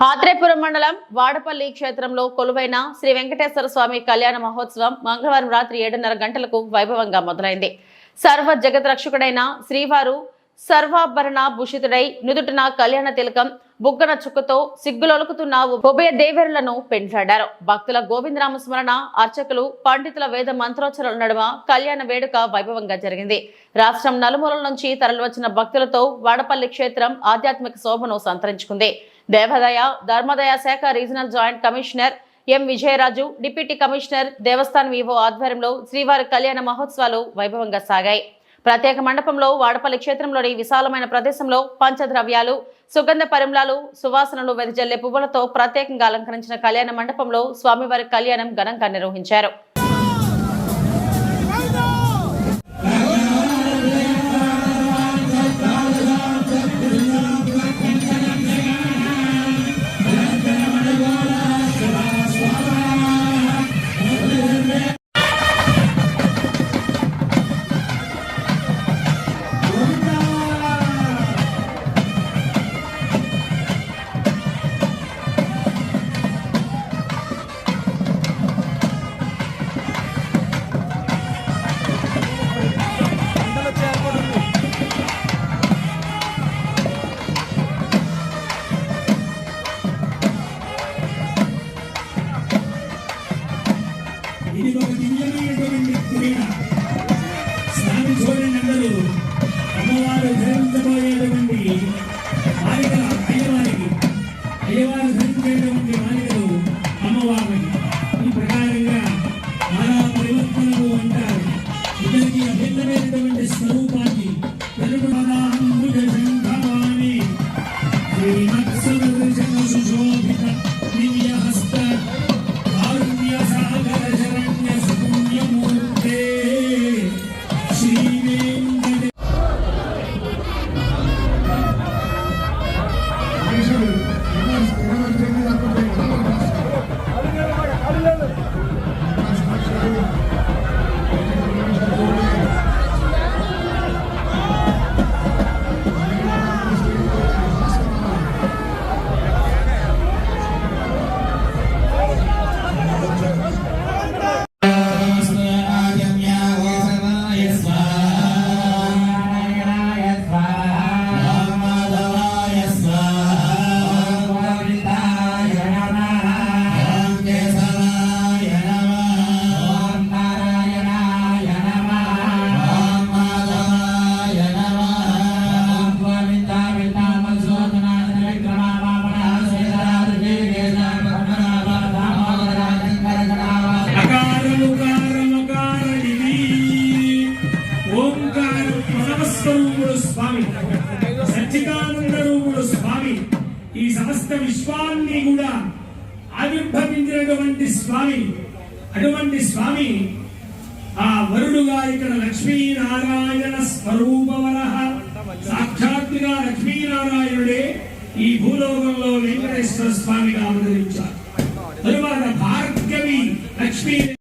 ఆత్రేపురం మండలం వాడపల్లి క్షేత్రంలో కొలువైన శ్రీ వెంకటేశ్వర స్వామి కళ్యాణ మహోత్సవం మంగళవారం రాత్రి ఏడున్నర గంటలకు వైభవంగా మొదలైంది. సర్వ జగత్ రక్షకుడైన శ్రీవారు సర్వాభరణ భూషితుడై నుదుటిన కళ్యాణ తిలకం బుగ్గన చుక్కతో సిగ్గులొలుకుతున్న ఉభయ దేవేరులను పెంచాడారు. భక్తుల గోవిందరామ స్మరణ అర్చకులు పండితుల వేద మంత్రోచ్చరాల నడుమ కళ్యాణ వేడుక వైభవంగా జరిగింది. రాష్ట్రం నలుమూలల నుంచి తరలివచ్చిన భక్తులతో వాడపల్లి క్షేత్రం ఆధ్యాత్మిక శోభను సంతరించుకుంది. దేవాదాయ ధర్మదయ శాఖ regional joint commissioner M Vijayaraju deputy commissioner దేవస్థానం ఈవో ఆధ్వర్యంలో శ్రీవారి కళ్యాణ మహోత్సవాలు వైభవంగా సాగాయి. ప్రత్యేక మండపంలో వాడపల్లి క్షేత్రంలోని విశాలమైన ప్రదేశంలో పంచద్రవ్యాలు సుగంధ పరిమళాలు సువాసనలు వెదజల్లే పువ్వులతో ప్రత్యేకంగా అలంకరించిన కళ్యాణ మండపంలో స్వామివారి కళ్యాణం ఘనంగా నిర్వహించారు. సచ్చిదానంద రూపుడు స్వామి. ఈ సమస్త విశ్వాన్ని కూడా ఆవిర్భవించినటువంటి స్వామి. అటువంటి స్వామి. ఆ వరుడుగా ఇక్కడ లక్ష్మీనారాయణ స్వరూపవర. సాక్షాత్తుగా లక్ష్మీనారాయణుడే ఈ భూలోకంలో వెంకటేశ్వర స్వామిగా అవతరించారు తరువాత భార్గవి లక్ష్మీ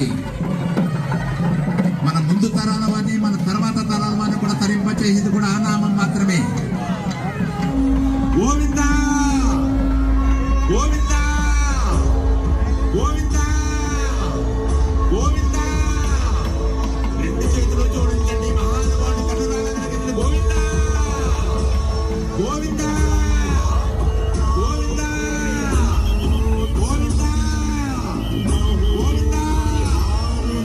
কি